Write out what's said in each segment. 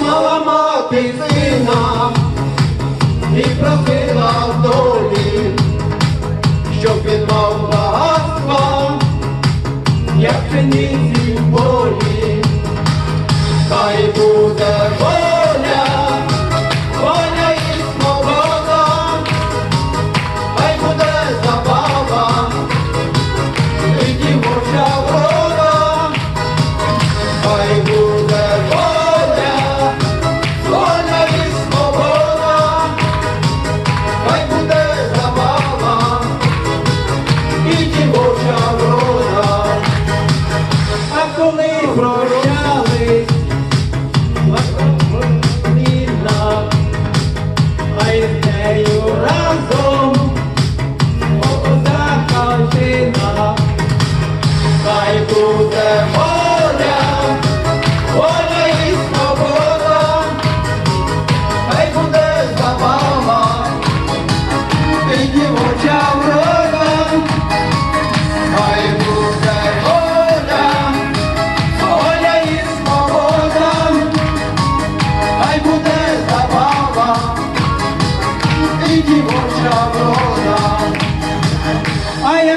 Мала мати сина і просила до. Полі, хай буде.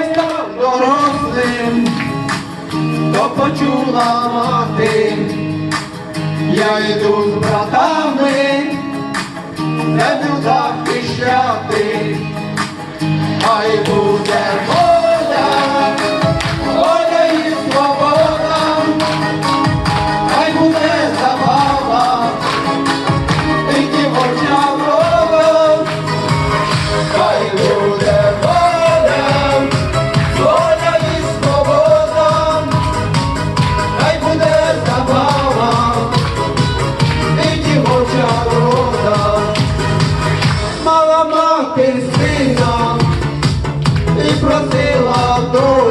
став дорослим, то почула мати, я йду з братами, землю захищати, а й просила до.